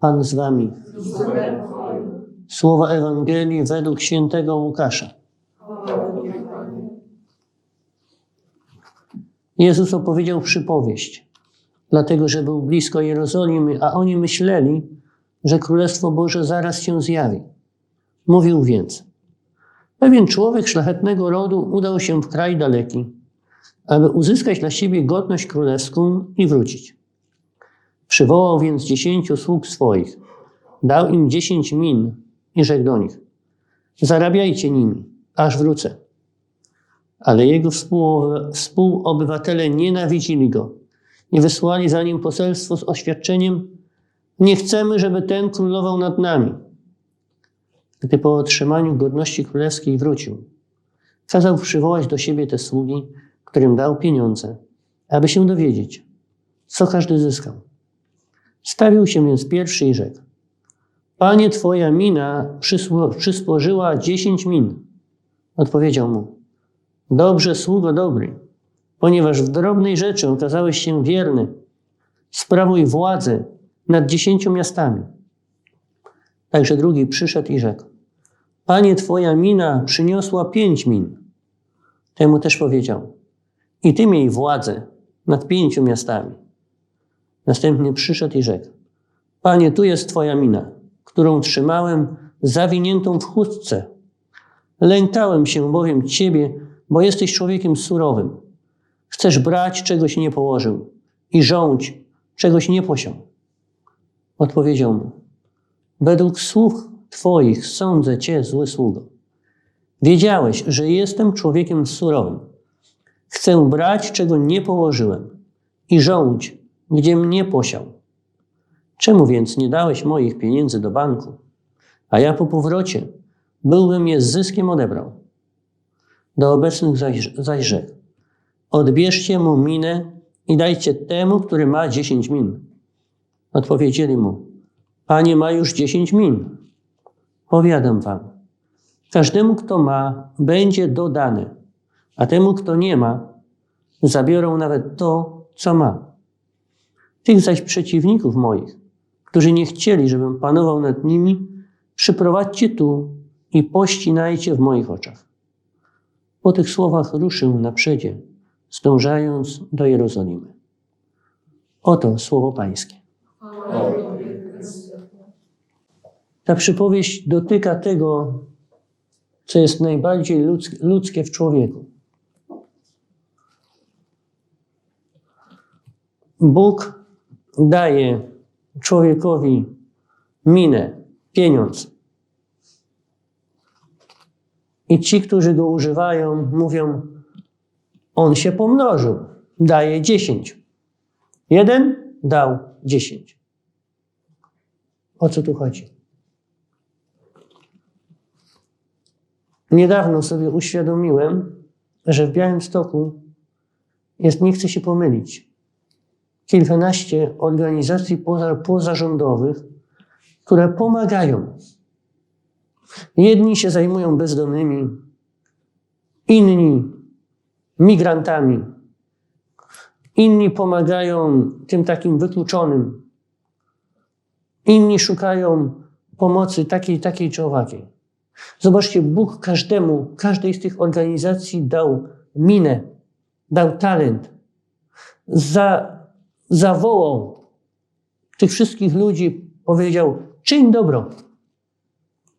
Pan z wami. Słowa Ewangelii według świętego Łukasza. Jezus opowiedział przypowieść, dlatego że był blisko Jerozolimy, a oni myśleli, że Królestwo Boże zaraz się zjawi. Mówił więc: Pewien człowiek szlachetnego rodu udał się w kraj daleki, aby uzyskać dla siebie godność królewską i wrócić. Przywołał więc dziesięciu sług swoich, dał im dziesięć min i rzekł do nich: Zarabiajcie nimi, aż wrócę. Ale jego współ- współobywatele nienawidzili go i wysłali za nim poselstwo z oświadczeniem: Nie chcemy, żeby ten królował nad nami. Gdy po otrzymaniu godności królewskiej wrócił, kazał przywołać do siebie te sługi, którym dał pieniądze, aby się dowiedzieć, co każdy zyskał. Stawił się więc pierwszy i rzekł: Panie, twoja mina przysporzyła dziesięć min. Odpowiedział mu: Dobrze, sługo dobry, ponieważ w drobnej rzeczy okazałeś się wierny, sprawuj władzę nad dziesięciu miastami. Także drugi przyszedł i rzekł: Panie, twoja mina przyniosła pięć min. Temu też powiedział: I ty miej władzę nad pięciu miastami. Następny przyszedł i rzekł: Panie, tu jest twoja mina, którą trzymałem zawiniętą w chustce. Lękałem się bowiem ciebie, bo jesteś człowiekiem surowym. Chcesz brać, czegoś nie położył, i rządź, czegoś nie posiął. Odpowiedział mu: Według słów Twoich sądzę Cię, zły sługo. Wiedziałeś, że jestem człowiekiem surowym. Chcę brać, czego nie położyłem, i rządź, gdzie mnie posiał. Czemu więc nie dałeś moich pieniędzy do banku, a ja po powrocie byłbym je z zyskiem odebrał? Do obecnych zaś, rzekł: Odbierzcie mu minę i dajcie temu, który ma dziesięć min. Odpowiedzieli mu: Panie ma już dziesięć min. Powiadam wam, każdemu, kto ma, będzie dodane, a temu, kto nie ma, zabiorą nawet to, co ma. Tych zaś przeciwników moich, którzy nie chcieli, żebym panował nad nimi, przyprowadźcie tu i pościnajcie w moich oczach. Po tych słowach ruszył na przedzie, zdążając do Jerozolimy. Oto słowo Pańskie. Ta przypowieść dotyka tego, co jest najbardziej ludzk- ludzkie w człowieku. Bóg daje człowiekowi minę, pieniądz. I ci, którzy go używają, mówią: On się pomnożył, daje dziesięć. Jeden dał dziesięć. O co tu chodzi? Niedawno sobie uświadomiłem, że w Białymstoku jest, nie chcę się pomylić, kilkanaście organizacji poza, pozarządowych, które pomagają. Jedni się zajmują bezdomnymi, inni migrantami, inni pomagają tym takim wykluczonym, inni szukają pomocy takiej, takiej czy owakiej. Zobaczcie, Bóg każdemu, każdej z tych organizacji dał minę, dał talent. Za, zawołał tych wszystkich ludzi, powiedział: czyń dobro,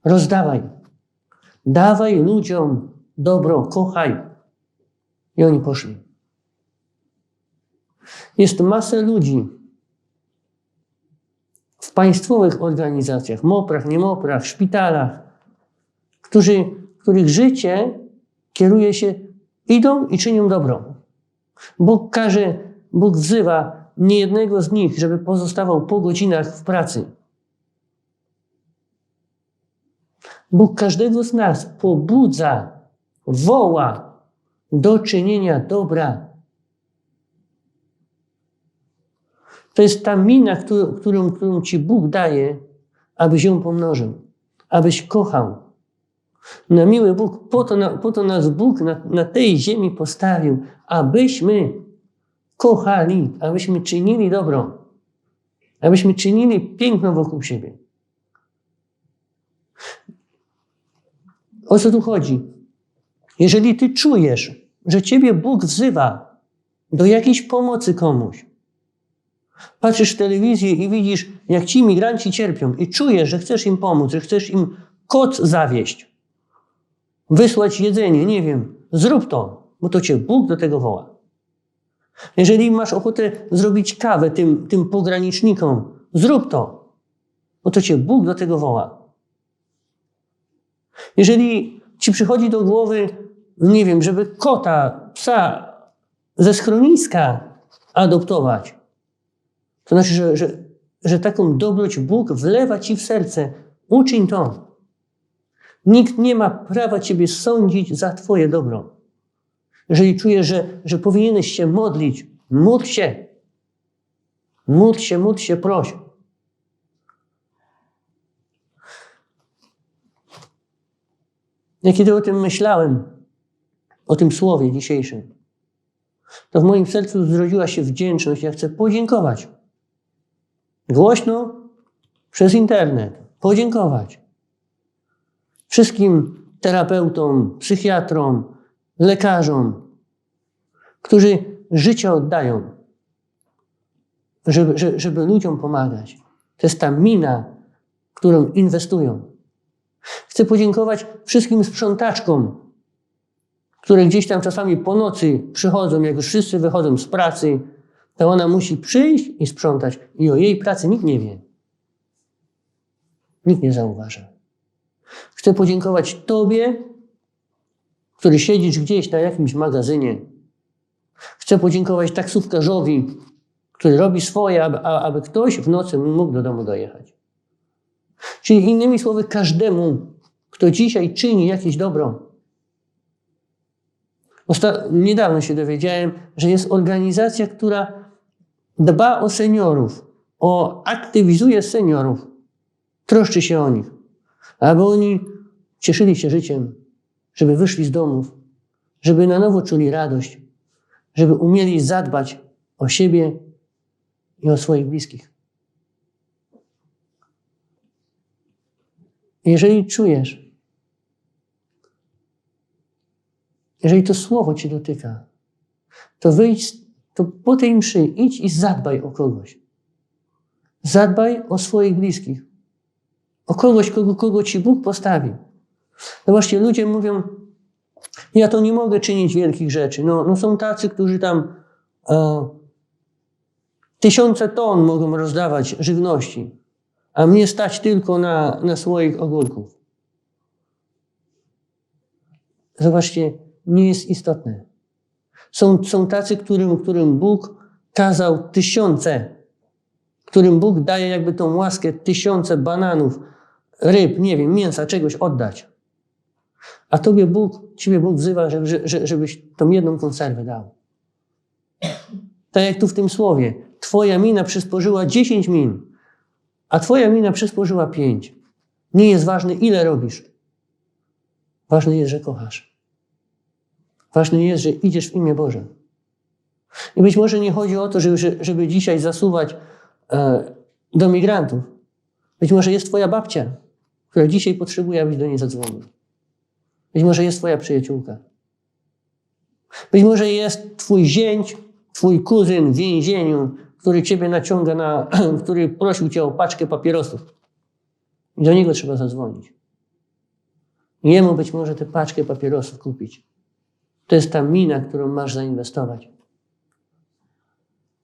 rozdawaj, dawaj ludziom dobro, kochaj. I oni poszli. Jest masę ludzi w państwowych organizacjach, moprach, niemoprach, szpitalach, którzy, których życie kieruje się, idą i czynią dobro. Bóg każe, Bóg wzywa niejednego z nich, żeby pozostawał po godzinach w pracy. Bóg każdego z nas pobudza, woła do czynienia dobra. To jest ta mina, którą, którą, którą Ci Bóg daje, abyś ją pomnożył, abyś kochał. Na miły Bóg, po to, po to nas Bóg na, na tej ziemi postawił, abyśmy kochali, abyśmy czynili dobro. Abyśmy czynili piękno wokół siebie. O co tu chodzi? Jeżeli ty czujesz, że ciebie Bóg wzywa do jakiejś pomocy komuś, patrzysz w telewizję i widzisz, jak ci migranci cierpią i czujesz, że chcesz im pomóc, że chcesz im kot zawieść, wysłać jedzenie, nie wiem, zrób to, bo to cię Bóg do tego woła. Jeżeli masz ochotę zrobić kawę tym, tym pogranicznikom, zrób to, bo to cię Bóg do tego woła. Jeżeli ci przychodzi do głowy, nie wiem, żeby kota, psa ze schroniska adoptować, to znaczy, że, że, że taką dobroć Bóg wlewa ci w serce. Uczyń to. Nikt nie ma prawa ciebie sądzić za twoje dobro. Jeżeli czujesz, że, że powinieneś się modlić, módl się. Módl się, módl się, proś. Ja kiedy o tym myślałem, o tym słowie dzisiejszym, to w moim sercu zrodziła się wdzięczność. Ja chcę podziękować. Głośno przez internet. Podziękować. Wszystkim terapeutom, psychiatrom, lekarzom, którzy życie oddają, żeby, żeby, ludziom pomagać. To jest ta mina, którą inwestują. Chcę podziękować wszystkim sprzątaczkom, które gdzieś tam czasami po nocy przychodzą, jak już wszyscy wychodzą z pracy, to ona musi przyjść i sprzątać. I o jej pracy nikt nie wie. Nikt nie zauważa. Chcę podziękować Tobie, który siedzisz gdzieś na jakimś magazynie. Chcę podziękować taksówkarzowi, który robi swoje, aby, aby ktoś w nocy mógł do domu dojechać. Czyli innymi słowy, każdemu, kto dzisiaj czyni jakieś dobro. Osta niedawno się dowiedziałem, że jest organizacja, która dba o seniorów, o, aktywizuje seniorów, troszczy się o nich, aby oni cieszyli się życiem, żeby wyszli z domów, żeby na nowo czuli radość, żeby umieli zadbać o siebie i o swoich bliskich. Jeżeli czujesz, jeżeli to słowo Cię dotyka, to wyjdź, to po tej mszy idź i zadbaj o kogoś. Zadbaj o swoich bliskich. O kogoś, kogo, kogo Ci Bóg postawi. No właśnie, ludzie mówią, ja to nie mogę czynić wielkich rzeczy. No, no są tacy, którzy tam e, tysiące ton mogą rozdawać żywności a mnie stać tylko na, na słoik ogórków. Zobaczcie, nie jest istotne. Są, są tacy, którym, którym Bóg kazał tysiące, którym Bóg daje jakby tą łaskę tysiące bananów, ryb, nie wiem, mięsa, czegoś oddać. A tobie Bóg, ciebie Bóg wzywa, żeby, żebyś tą jedną konserwę dał. Tak jak tu w tym słowie. Twoja mina przysporzyła dziesięć min a twoja mina przysporzyła pięć. Nie jest ważne, ile robisz. Ważne jest, że kochasz. Ważne jest, że idziesz w imię Boże. I być może nie chodzi o to, żeby, żeby dzisiaj zasuwać e, do migrantów. Być może jest twoja babcia, która dzisiaj potrzebuje, abyś do niej zadzwonił. Być może jest twoja przyjaciółka. Być może jest twój zięć, twój kuzyn w więzieniu, który ciebie naciąga na, który prosił cię o paczkę papierosów. I do niego trzeba zadzwonić. Jemu być może tę paczkę papierosów kupić. To jest ta mina, którą masz zainwestować.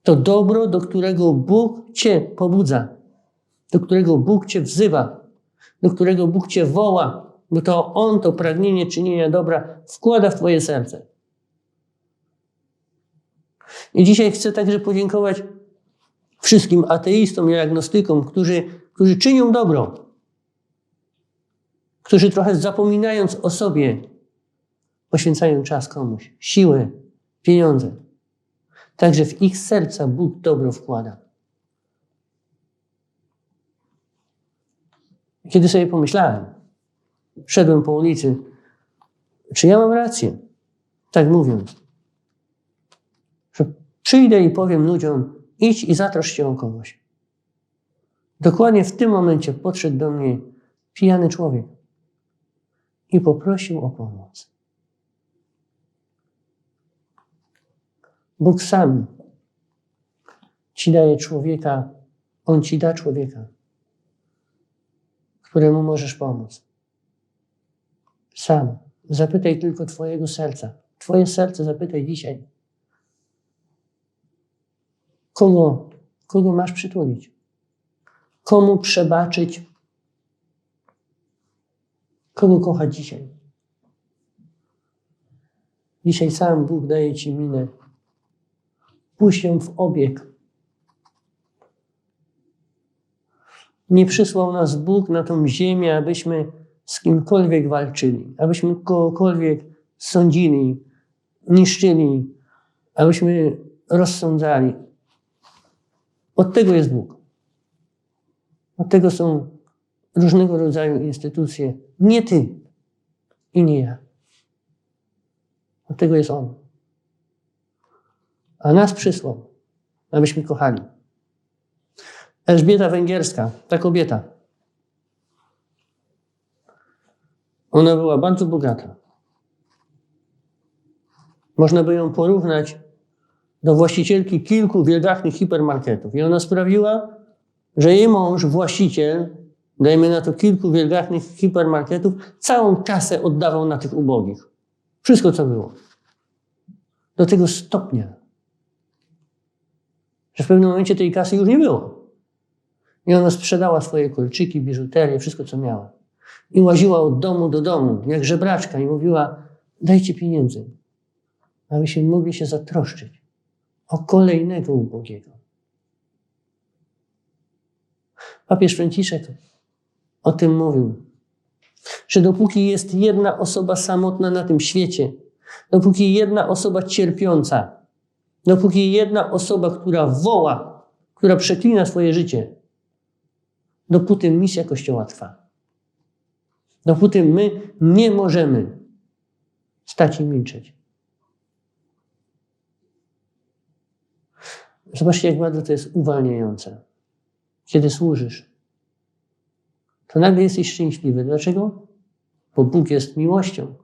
To dobro, do którego Bóg cię pobudza, do którego Bóg cię wzywa, do którego Bóg cię woła, bo to On to pragnienie czynienia dobra wkłada w twoje serce. I dzisiaj chcę także podziękować wszystkim ateistom i agnostykom, którzy, którzy czynią dobro, którzy trochę zapominając o sobie, poświęcają czas komuś, siłę, pieniądze. Także w ich serca Bóg dobro wkłada. Kiedy sobie pomyślałem, szedłem po ulicy, czy ja mam rację, tak mówiąc, że przyjdę i powiem ludziom, Idź i zatrosz się o kogoś. Dokładnie w tym momencie podszedł do mnie pijany człowiek i poprosił o pomoc. Bóg sam ci daje człowieka, on ci da człowieka, któremu możesz pomóc. Sam. Zapytaj tylko Twojego serca. Twoje serce zapytaj dzisiaj. Kogo, kogo masz przytulić? Komu przebaczyć? Kogo kochać dzisiaj? Dzisiaj sam Bóg daje Ci minę. Puść ją w obieg. Nie przysłał nas Bóg na tą ziemię, abyśmy z kimkolwiek walczyli, abyśmy kogokolwiek sądzili, niszczyli, abyśmy rozsądzali. Od tego jest Bóg. Od tego są różnego rodzaju instytucje. Nie ty i nie ja. Od tego jest On. A nas przysłał, abyśmy kochali. Elżbieta Węgierska, ta kobieta. Ona była bardzo bogata. Można by ją porównać do właścicielki kilku wielgachnych hipermarketów. I ona sprawiła, że jej mąż, właściciel, dajmy na to kilku wielgachnych hipermarketów, całą kasę oddawał na tych ubogich. Wszystko, co było. Do tego stopnia, że w pewnym momencie tej kasy już nie było. I ona sprzedała swoje kolczyki, biżuterię, wszystko, co miała. I łaziła od domu do domu, jak żebraczka, i mówiła: Dajcie pieniędzy, abyśmy mogli się zatroszczyć o kolejnego ubogiego. Papież Franciszek o tym mówił, że dopóki jest jedna osoba samotna na tym świecie, dopóki jedna osoba cierpiąca, dopóki jedna osoba, która woła, która przeklina swoje życie, dopóty misja Kościoła trwa. Dopóty my nie możemy stać i milczeć. Zobaczcie, jak bardzo to jest uwalniające. Kiedy służysz, to nagle jesteś szczęśliwy. Dlaczego? Bo Bóg jest miłością,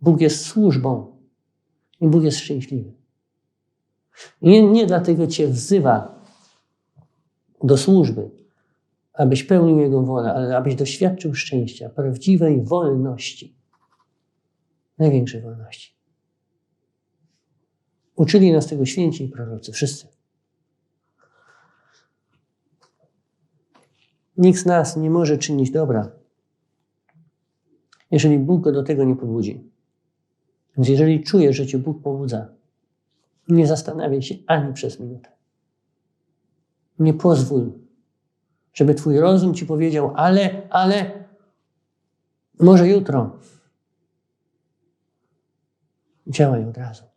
Bóg jest służbą i Bóg jest szczęśliwy. I nie, nie dlatego Cię wzywa do służby, abyś pełnił Jego wolę, ale abyś doświadczył szczęścia, prawdziwej wolności. Największej wolności. Uczyli nas tego święci i prorocy, wszyscy. Nikt z nas nie może czynić dobra, jeżeli Bóg go do tego nie pobudzi. Więc jeżeli czujesz, że cię Bóg pobudza, nie zastanawiaj się ani przez minutę. Nie pozwól, żeby twój rozum ci powiedział, ale, ale, może jutro. Działaj od razu.